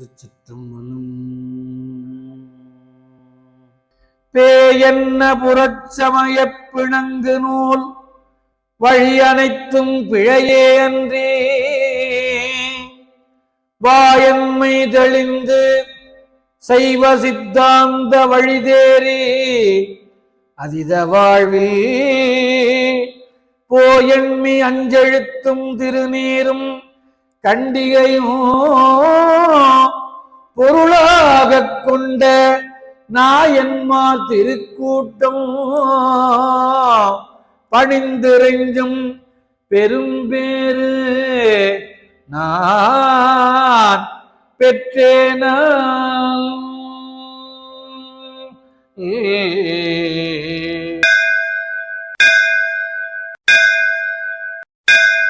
திருச்சிற்றம்பலம் பேயன்ன புறச்சமய பிணங்கு நூல் வழி அனைத்தும் பிழையே அன்றே. வாயன்மை தெளிந்து செய்வ சித்தாந்த வழிதேறி அதித வாழ்வில் போயண்மி அஞ்செழுத்தும் திருநீரும் கண்டிகையும் பொருளாக கொண்ட நாயன்மா திருக்கூட்டம். பணிந்துரைஞ்சும் பெரும்பேறு நான் பெற்றேனா? ஏ